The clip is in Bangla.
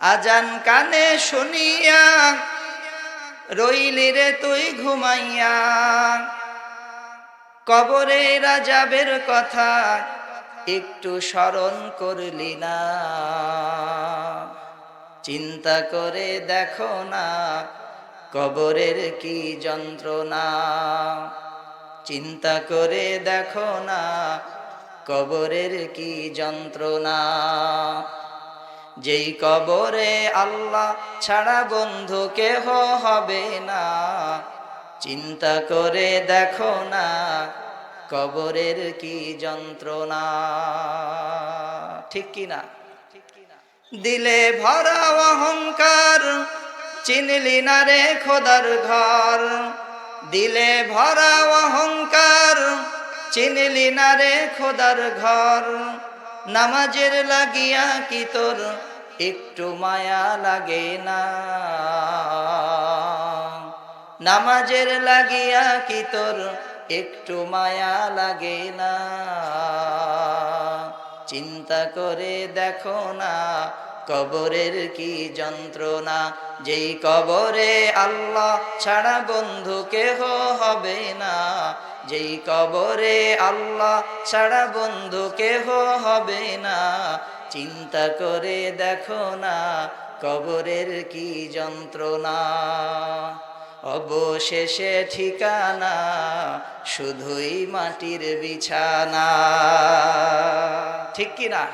আজান কানে শুনিয়া রইলি রে তুই ঘুমাইয়া। কবরে রাজাবের কথা একটু স্মরণ করলি না। চিন্তা করে দেখো না কবরের কি যন্ত্রণা। চিন্তা করে দেখো না কবরের কি যন্ত্রণা। যেই কবরে আল্লাহ ছাড়া বন্ধু কেহ হবে না। চিন্তা করে দেখো না, কবরের কি যন্ত্রণা। ঠিক কি না দিলে ভরা অহংকার, চিনলি না রে খোদার ঘর। দিলে ভরা অহংকার, চিনলি না রে খোদার ঘর। নামাজের লাগিয়া কি তোর একটু মায়া লাগে না? নামাজের লাগিয়া কি তোর একটু মায়া লাগে না? চিন্তা করে দেখো না, কবরের কি যন্ত্রণা? যেই কবরে আল্লাহ ছাড়া বন্ধু কেহ হবে না। যেই কবরে আল্লাহ ছাড়া বন্ধু কেহ হবে না। চিন্তা করে দেখো না কবরের কি যন্ত্রণা। অবশেষে ঠিকানা শুধুই মাটির বিছানা। ঠিক কিনা?